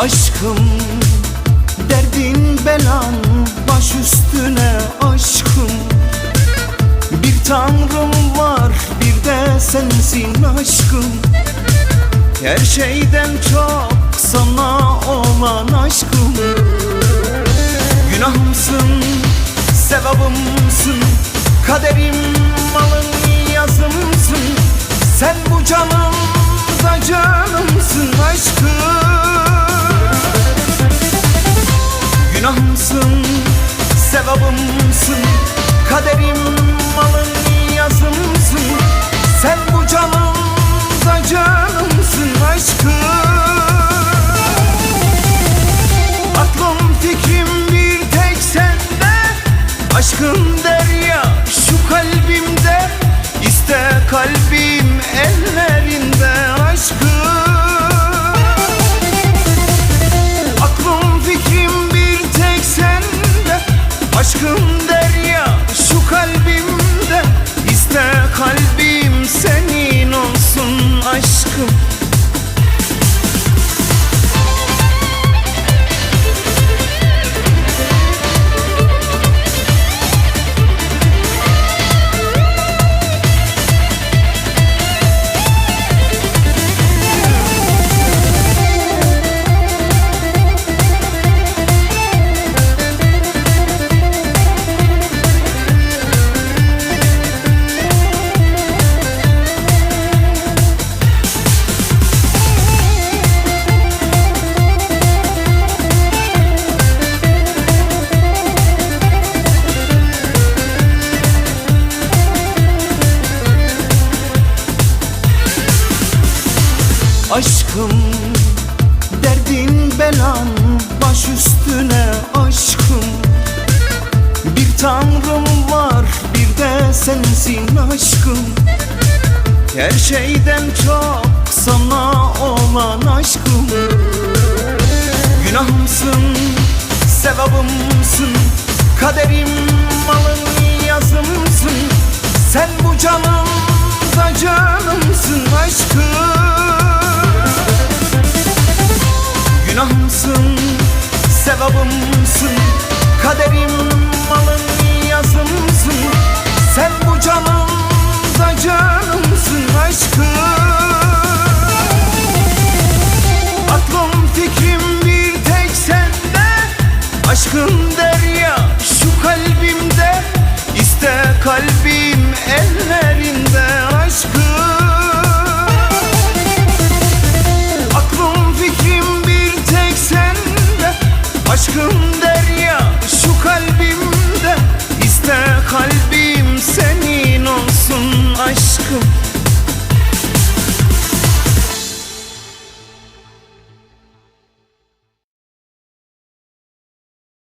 Aşkım derdin belan baş üstüne aşkım. Bir tanrım var bir de sensin aşkım. Her şeyden çok sana olan aşkım. Günahımsın sevabımsın Kaderim malın yazımsın. Sen bu canımda canımsın aşkım. Sevabımsın Kaderim, Aşkın derya Aşkım derdin belan baş üstüne aşkım. Bir tanrım var bir de sensin aşkım. Her şeyden çok sana olan aşkım. Günahımsın, sevabımsın Kaderim, malın, yazımsın. Sen bu canımda canımsın aşkım. Günahımsın, sevabımsın Kaderim, malım, yazımsın Sen bu canımda canımsın aşkım. Aklım fikrim bir tek sende Aşkın derya şu kalbim Kalbim senin olsun aşkım.